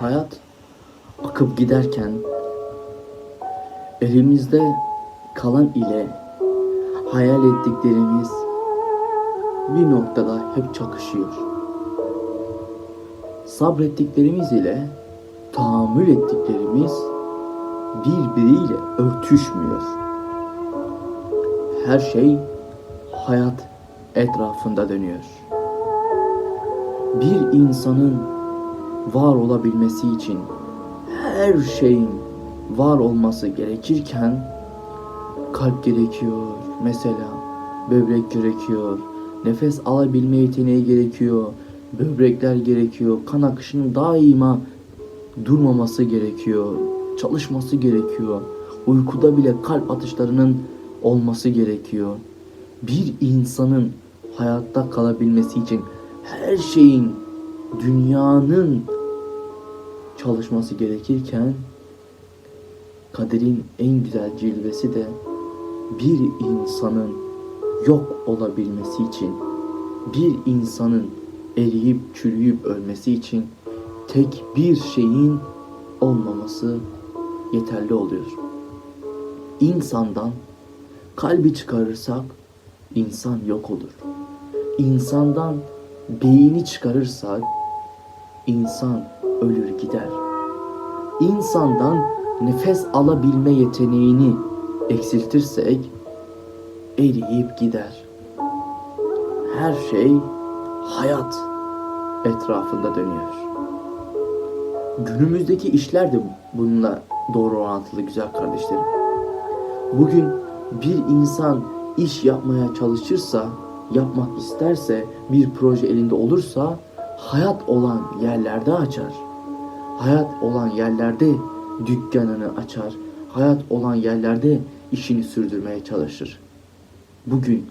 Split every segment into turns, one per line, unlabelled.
hayat akıp giderken elimizde kalan ile hayal ettiklerimiz bir noktada hep çakışıyor. Sabrettiklerimiz ile tahammül ettiklerimiz birbiriyle örtüşmüyor. Her şey hayat etrafında dönüyor. Bir insanın var olabilmesi için her şeyin var olması gerekirken kalp gerekiyor mesela böbrek gerekiyor nefes alabilme yeteneği gerekiyor böbrekler gerekiyor kan akışının daima durmaması gerekiyor çalışması gerekiyor uykuda bile kalp atışlarının olması gerekiyor. Bir insanın hayatta kalabilmesi için her şeyin dünyanın çalışması gerekirken kaderin en güzel cilvesi de bir insanın yok olabilmesi için bir insanın eriyip çürüyüp ölmesi için tek bir şeyin olmaması yeterli oluyor. İnsandan kalbi çıkarırsak insan yok olur. İnsandan beyni çıkarırsak insan ölür gider. İnsandan nefes alabilme yeteneğini eksiltirsek eriyip gider. Her şey hayat etrafında dönüyor. Günümüzdeki işler de bununla doğru orantılı güzel kardeşlerim. Bugün bir insan iş yapmaya çalışırsa, yapmak isterse, bir proje elinde olursa hayat olan yerlerde açar. Hayat olan yerlerde dükkanını açar. Hayat olan yerlerde işini sürdürmeye çalışır. Bugün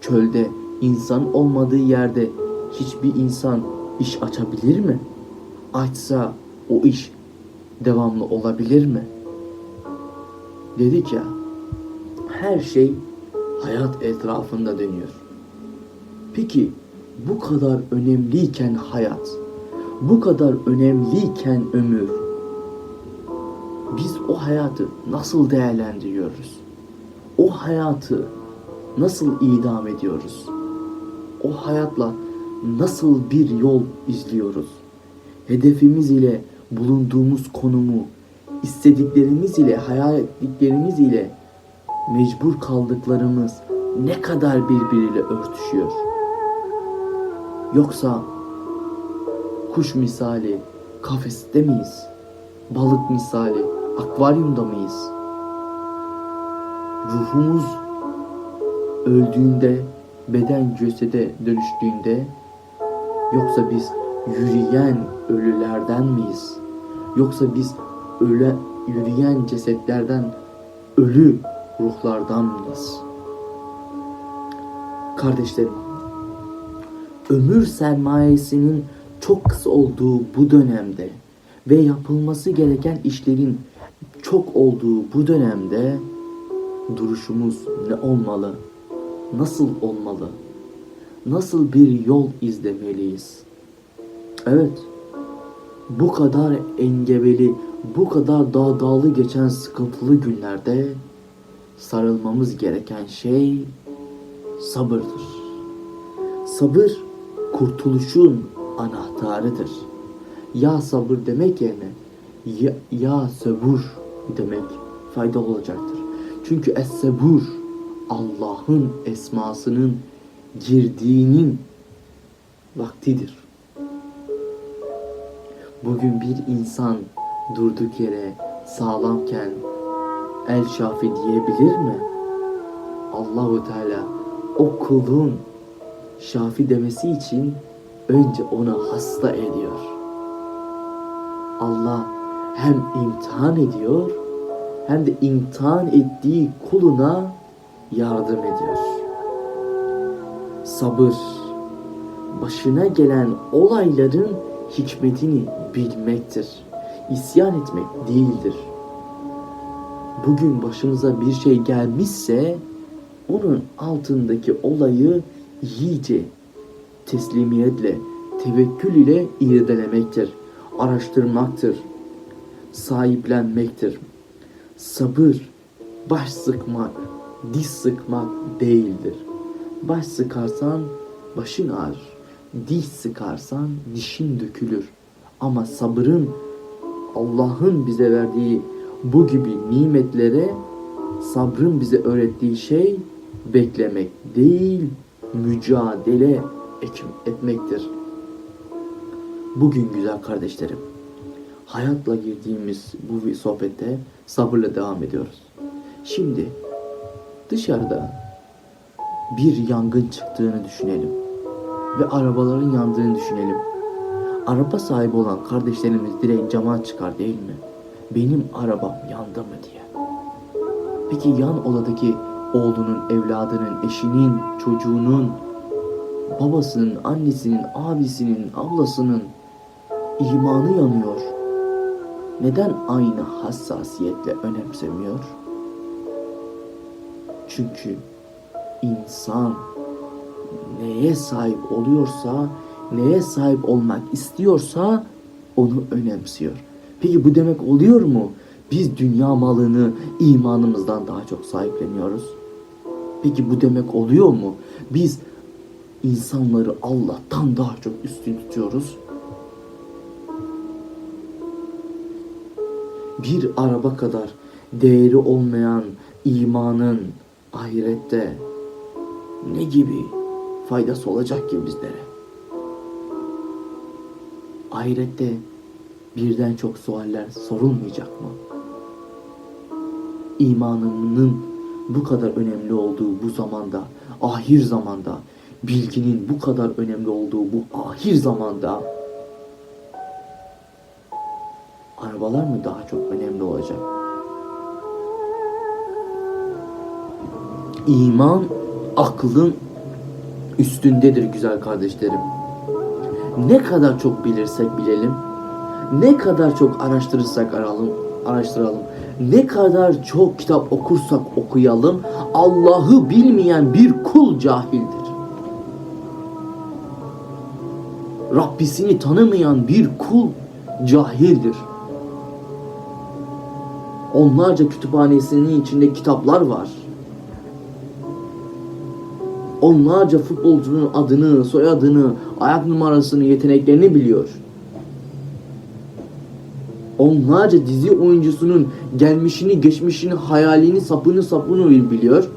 çölde insan olmadığı yerde hiçbir insan iş açabilir mi? Açsa o iş devamlı olabilir mi? Dedik ya her şey hayat etrafında dönüyor. Peki bu kadar önemliyken hayat, bu kadar önemliyken ömür, biz o hayatı nasıl değerlendiriyoruz? O hayatı nasıl idam ediyoruz? O hayatla nasıl bir yol izliyoruz? Hedefimiz ile bulunduğumuz konumu, istediklerimiz ile, hayal ettiklerimiz ile mecbur kaldıklarımız ne kadar birbiriyle örtüşüyor? Yoksa kuş misali kafeste miyiz? Balık misali akvaryumda mıyız? Ruhumuz öldüğünde, beden cesede dönüştüğünde yoksa biz yürüyen ölülerden miyiz? Yoksa biz öle yürüyen cesetlerden ölü ruhlardan mıyız? Kardeşlerim, ömür sermayesinin çok kısa olduğu bu dönemde ve yapılması gereken işlerin çok olduğu bu dönemde duruşumuz ne olmalı? Nasıl olmalı? Nasıl bir yol izlemeliyiz? Evet, bu kadar engebeli, bu kadar dağdağlı geçen sıkıntılı günlerde sarılmamız gereken şey sabırdır. Sabır kurtuluşun anahtarıdır. Ya sabır demek yerine ya, ya sabur demek faydalı olacaktır. Çünkü es-sebur Allah'ın esmasının girdiğinin vaktidir. Bugün bir insan durduk yere sağlamken el şafi diyebilir mi? Allahu Teala o kulun şafi demesi için önce onu hasta ediyor. Allah hem imtihan ediyor hem de imtihan ettiği kuluna yardım ediyor. Sabır başına gelen olayların hikmetini bilmektir. İsyan etmek değildir. Bugün başımıza bir şey gelmişse onun altındaki olayı iyice teslimiyetle, tevekkül ile irdelemektir. araştırmaktır, sahiplenmektir. Sabır, baş sıkmak, diş sıkmak değildir. Baş sıkarsan başın ağrır. Diş sıkarsan dişin dökülür. Ama sabırın Allah'ın bize verdiği bu gibi nimetlere sabrın bize öğrettiği şey beklemek değil, mücadele etmektir. Bugün güzel kardeşlerim, hayatla girdiğimiz bu sohbette sabırla devam ediyoruz. Şimdi dışarıda bir yangın çıktığını düşünelim ve arabaların yandığını düşünelim. Araba sahibi olan kardeşlerimiz direğin cama çıkar değil mi? Benim arabam yandı mı diye. Peki yan odadaki oğlunun, evladının, eşinin, çocuğunun, babasının, annesinin, abisinin, ablasının imanı yanıyor. Neden aynı hassasiyetle önemsemiyor? Çünkü insan neye sahip oluyorsa, neye sahip olmak istiyorsa onu önemsiyor. Peki bu demek oluyor mu? Biz dünya malını imanımızdan daha çok sahipleniyoruz. Peki bu demek oluyor mu? Biz insanları Allah'tan daha çok üstün tutuyoruz. Bir araba kadar değeri olmayan imanın ahirette ne gibi faydası olacak ki bizlere? Ahirette birden çok sualler sorulmayacak mı? İmanının bu kadar önemli olduğu bu zamanda, ahir zamanda, bilginin bu kadar önemli olduğu bu ahir zamanda arabalar mı daha çok önemli olacak? İman aklın üstündedir güzel kardeşlerim. Ne kadar çok bilirsek bilelim, ne kadar çok araştırırsak aralım, araştıralım, ne kadar çok kitap okursak okuyalım, Allah'ı bilmeyen bir kul cahildir. Rabbisini tanımayan bir kul cahildir. Onlarca kütüphanesinin içinde kitaplar var. Onlarca futbolcunun adını, soyadını, ayak numarasını, yeteneklerini biliyor. Onlarca dizi oyuncusunun gelmişini, geçmişini, hayalini, sapını, sapını biliyor.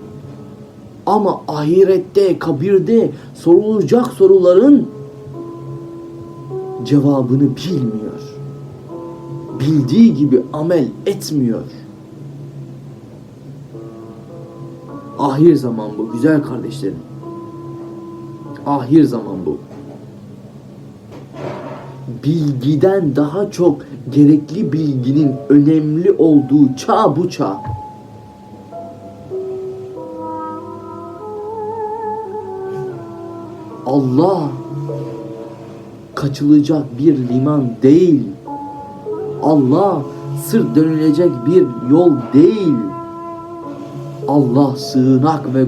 Ama ahirette, kabirde sorulacak soruların cevabını bilmiyor. Bildiği gibi amel etmiyor. Ahir zaman bu güzel kardeşlerim. Ahir zaman bu. Bilgiden daha çok gerekli bilginin önemli olduğu çağ bu çağ. Allah kaçılacak bir liman değil. Allah sırt dönülecek bir yol değil. Allah sığınak ve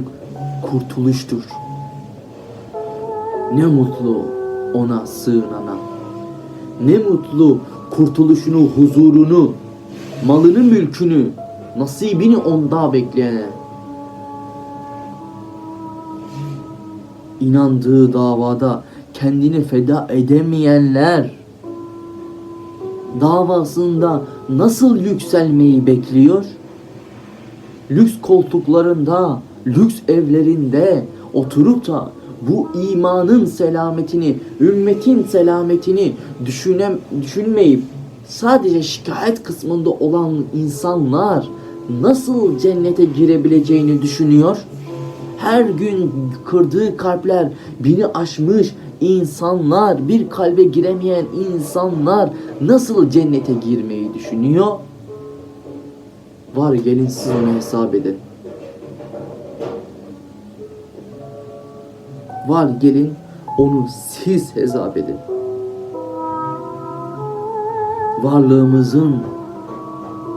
kurtuluştur. Ne mutlu ona sığınana. Ne mutlu kurtuluşunu, huzurunu, malını, mülkünü, nasibini onda bekleyene. İnandığı davada kendini feda edemeyenler davasında nasıl yükselmeyi bekliyor? Lüks koltuklarında, lüks evlerinde oturup da bu imanın selametini, ümmetin selametini düşünem, düşünmeyip sadece şikayet kısmında olan insanlar nasıl cennete girebileceğini düşünüyor? Her gün kırdığı kalpler bini aşmış insanlar, bir kalbe giremeyen insanlar nasıl cennete girmeyi düşünüyor? Var gelin siz onu hesap edin. Var gelin onu siz hesap edin. Varlığımızın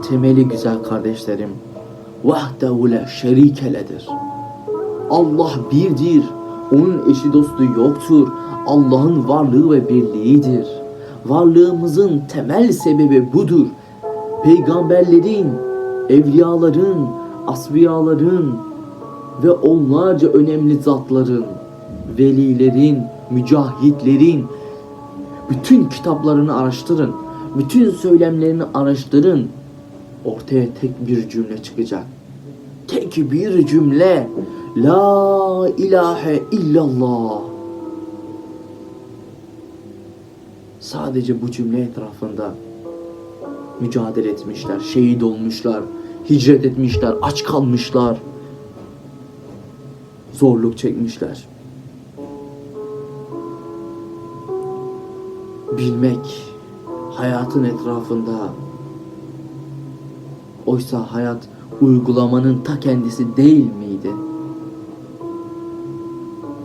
temeli güzel kardeşlerim. Vahdehu le şerikeledir. Allah birdir. Onun eşi dostu yoktur. Allah'ın varlığı ve birliğidir. Varlığımızın temel sebebi budur. Peygamberlerin, evliyaların, asbiyaların ve onlarca önemli zatların, velilerin, mücahitlerin bütün kitaplarını araştırın. Bütün söylemlerini araştırın. Ortaya tek bir cümle çıkacak. Tek bir cümle. La ilahe illallah. Sadece bu cümle etrafında mücadele etmişler, şehit olmuşlar, hicret etmişler, aç kalmışlar, zorluk çekmişler. Bilmek hayatın etrafında. Oysa hayat uygulamanın ta kendisi değil miydi?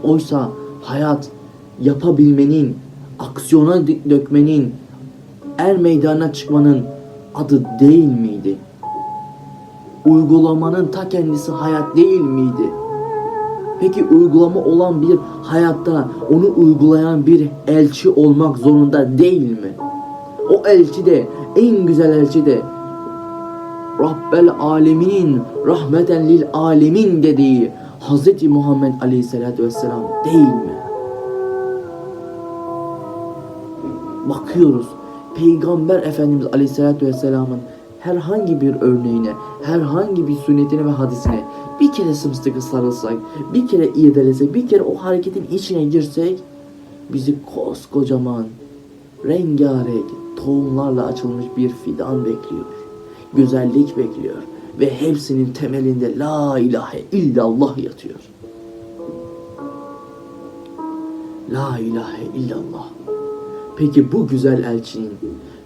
Oysa hayat yapabilmenin, aksiyona dö- dökmenin, er meydana çıkmanın adı değil miydi? Uygulamanın ta kendisi hayat değil miydi? Peki uygulama olan bir hayatta onu uygulayan bir elçi olmak zorunda değil mi? O elçi de en güzel elçi de Rabbel aleminin rahmeten lil alemin dediği Hz. Muhammed Aleyhisselatü Vesselam değil mi? Bakıyoruz Peygamber Efendimiz Aleyhisselatü Vesselam'ın herhangi bir örneğine, herhangi bir sünnetine ve hadisine bir kere sımsıkı sarılsak, bir kere irdelesek, bir kere o hareketin içine girsek bizi koskocaman, rengarenk tohumlarla açılmış bir fidan bekliyor. Güzellik bekliyor. Ve hepsinin temelinde La ilahe illallah yatıyor. La ilahe illallah. Peki bu güzel elçinin,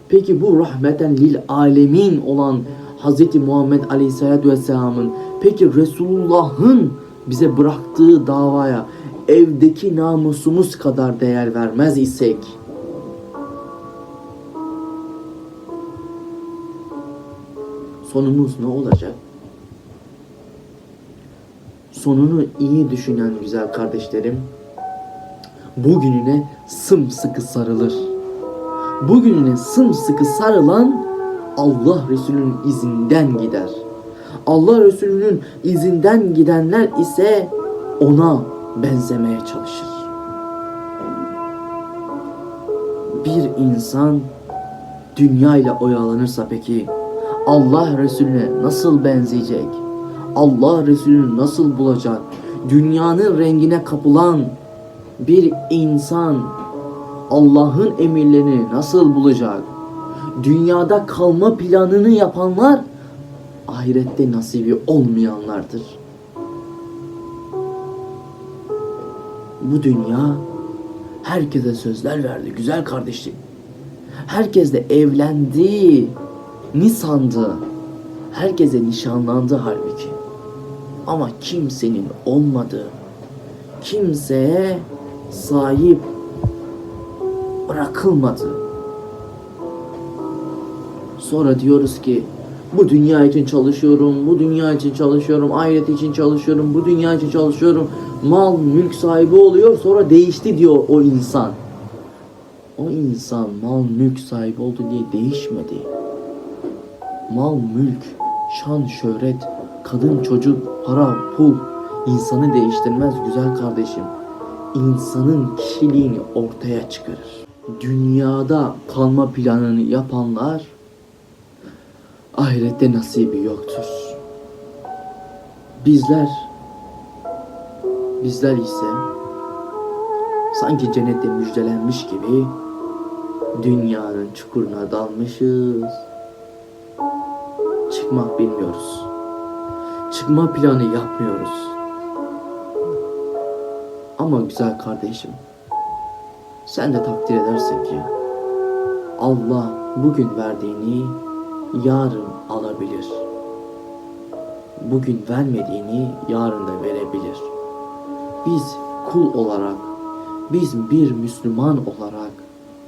peki bu rahmeten lil alemin olan Hz. Muhammed Aleyhisselatü Vesselam'ın, peki Resulullah'ın bize bıraktığı davaya evdeki namusumuz kadar değer vermez isek, sonumuz ne olacak? Sonunu iyi düşünen güzel kardeşlerim, bugününe sımsıkı sarılır. Bugününe sımsıkı sarılan Allah Resulü'nün izinden gider. Allah Resulü'nün izinden gidenler ise ona benzemeye çalışır. Bir insan dünya ile oyalanırsa peki Allah Resulüne nasıl benzeyecek? Allah Resulünü nasıl bulacak? Dünyanın rengine kapılan bir insan Allah'ın emirlerini nasıl bulacak? Dünyada kalma planını yapanlar ahirette nasibi olmayanlardır. Bu dünya herkese sözler verdi güzel kardeşim. Herkes de evlendi, ni sandı. Herkese nişanlandı halbuki. Ama kimsenin olmadığı, kimseye sahip bırakılmadı. Sonra diyoruz ki bu dünya için çalışıyorum, bu dünya için çalışıyorum, ahiret için çalışıyorum, bu dünya için çalışıyorum. Mal, mülk sahibi oluyor sonra değişti diyor o insan. O insan mal, mülk sahibi oldu diye değişmedi. Mal, mülk, şan, şöhret, kadın, çocuk, para, pul insanı değiştirmez güzel kardeşim. İnsanın kişiliğini ortaya çıkarır. Dünyada kalma planını yapanlar ahirette nasibi yoktur. Bizler bizler ise sanki cennette müjdelenmiş gibi dünyanın çukuruna dalmışız. Çıkmak bilmiyoruz. Çıkma planı yapmıyoruz. Ama güzel kardeşim, sen de takdir edersin ki Allah bugün verdiğini yarın alabilir. Bugün vermediğini yarın da verebilir. Biz kul olarak, biz bir Müslüman olarak,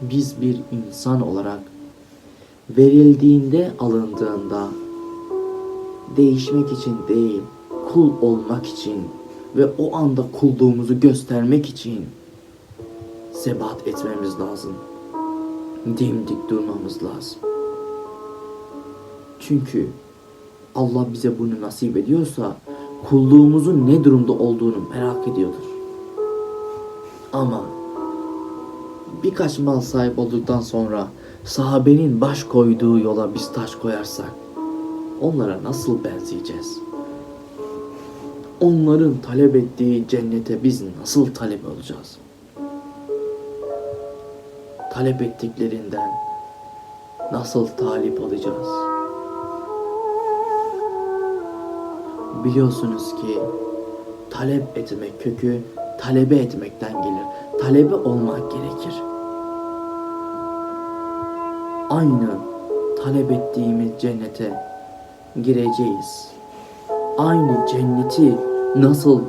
biz bir insan olarak verildiğinde alındığında değişmek için değil, kul olmak için ve o anda kulluğumuzu göstermek için sebat etmemiz lazım. dimdik durmamız lazım. Çünkü Allah bize bunu nasip ediyorsa kulluğumuzun ne durumda olduğunu merak ediyordur. Ama birkaç mal sahip olduktan sonra sahabenin baş koyduğu yola biz taş koyarsak onlara nasıl benzeyeceğiz? Onların talep ettiği cennete biz nasıl talep olacağız? Talep ettiklerinden nasıl talip olacağız? Biliyorsunuz ki talep etmek kökü talebe etmekten gelir. Talebe olmak gerekir. Aynı talep ettiğimiz cennete gireceğiz. Aynı cenneti nasıl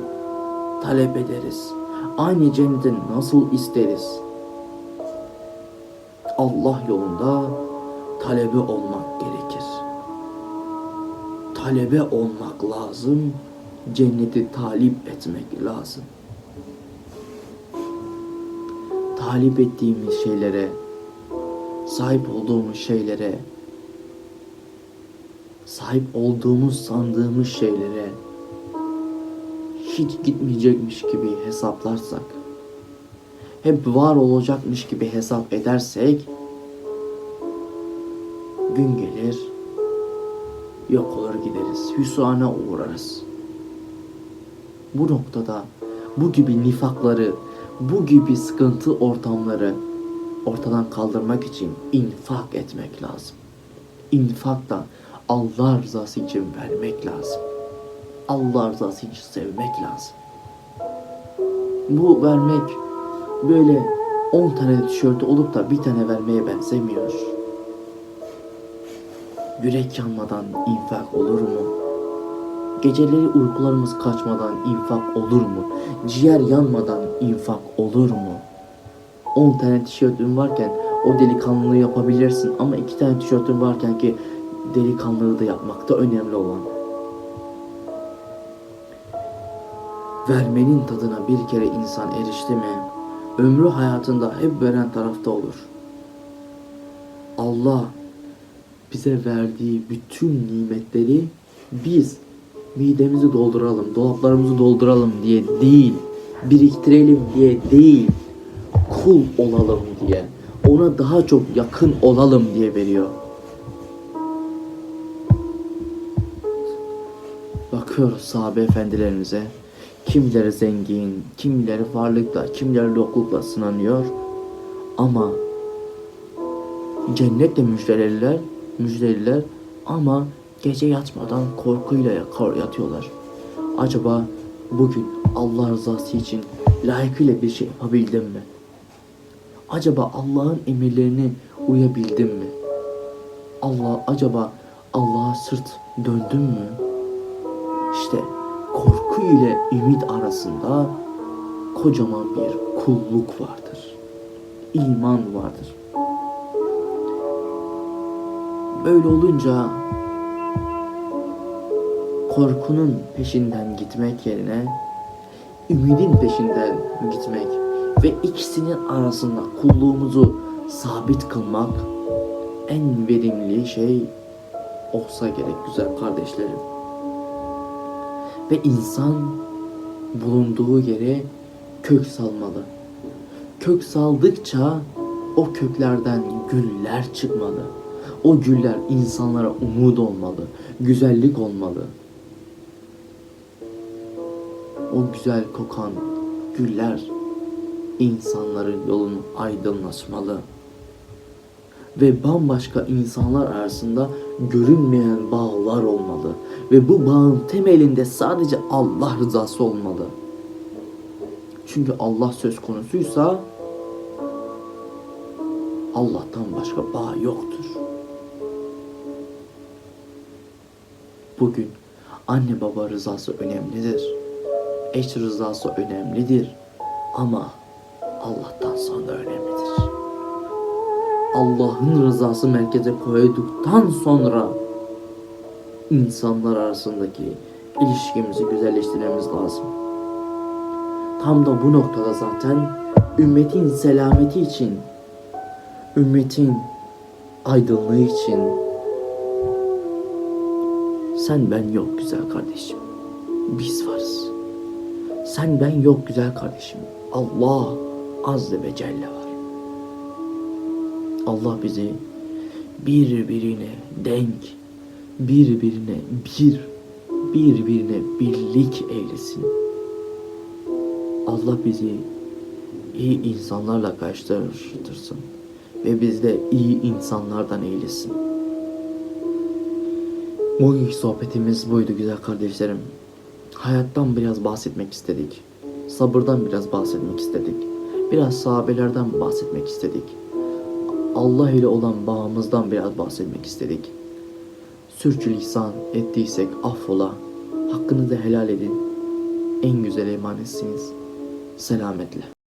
talep ederiz? Aynı cenneti nasıl isteriz? Allah yolunda talebe olmak gerekir. Talebe olmak lazım. Cenneti talip etmek lazım. Talip ettiğimiz şeylere, sahip olduğumuz şeylere, sahip olduğumuz sandığımız şeylere hiç gitmeyecekmiş gibi hesaplarsak, hep var olacakmış gibi hesap edersek, gün gelir, yok olur gideriz, hüsrana uğrarız. Bu noktada bu gibi nifakları, bu gibi sıkıntı ortamları ortadan kaldırmak için infak etmek lazım. İnfak da Allah rızası için vermek lazım. Allah rızası için sevmek lazım. Bu vermek böyle 10 tane tişörtü olup da bir tane vermeye benzemiyor. Yürek yanmadan infak olur mu? Geceleri uykularımız kaçmadan infak olur mu? Ciğer yanmadan infak olur mu? 10 tane tişörtün varken o delikanlılığı yapabilirsin ama 2 tane tişörtün varken ki delikanlılığı da yapmakta önemli olan. Vermenin tadına bir kere insan erişti mi, ömrü hayatında hep veren tarafta olur. Allah bize verdiği bütün nimetleri biz midemizi dolduralım, dolaplarımızı dolduralım diye değil, biriktirelim diye değil, kul olalım diye, ona daha çok yakın olalım diye veriyor. Bakıyoruz sahabe efendilerimize, kimileri zengin, kimileri varlıkla, kimileri yoklukla sınanıyor ama cennetle müjdelediler, müjdeliler ama gece yatmadan korkuyla yatıyorlar. Acaba bugün Allah rızası için layıkıyla bir şey yapabildim mi? Acaba Allah'ın emirlerine uyabildim mi? Allah acaba Allah'a sırt döndüm mü? İşte korku ile ümit arasında kocaman bir kulluk vardır. İman vardır. Böyle olunca korkunun peşinden gitmek yerine ümidin peşinden gitmek ve ikisinin arasında kulluğumuzu sabit kılmak en verimli şey olsa gerek güzel kardeşlerim. Ve insan bulunduğu yere kök salmalı. Kök saldıkça o köklerden güller çıkmalı. O güller insanlara umut olmalı, güzellik olmalı. O güzel kokan güller insanların yolunu aydınlatmalı. Ve bambaşka insanlar arasında görünmeyen bağlar olmalı. Ve bu bağın temelinde sadece Allah rızası olmalı. Çünkü Allah söz konusuysa Allah'tan başka bağ yoktur. Bugün anne baba rızası önemlidir. Eş rızası önemlidir. Ama Allah'tan sonra önemlidir. Allah'ın rızası merkeze koyduktan sonra insanlar arasındaki ilişkimizi güzelleştirmemiz lazım. Tam da bu noktada zaten ümmetin selameti için ümmetin aydınlığı için sen ben yok güzel kardeşim. Biz varız. Sen ben yok güzel kardeşim. Allah azze ve celle var. Allah bizi birbirine denk, birbirine bir, birbirine birlik eylesin. Allah bizi iyi insanlarla karşılaştırsın ve biz de iyi insanlardan eylesin. Bugünkü sohbetimiz buydu güzel kardeşlerim. Hayattan biraz bahsetmek istedik. Sabırdan biraz bahsetmek istedik. Biraz sahabelerden bahsetmek istedik. Allah ile olan bağımızdan biraz bahsetmek istedik. Sürçülisan ettiysek affola. Hakkınızı helal edin. En güzel emanetsiniz. Selametle.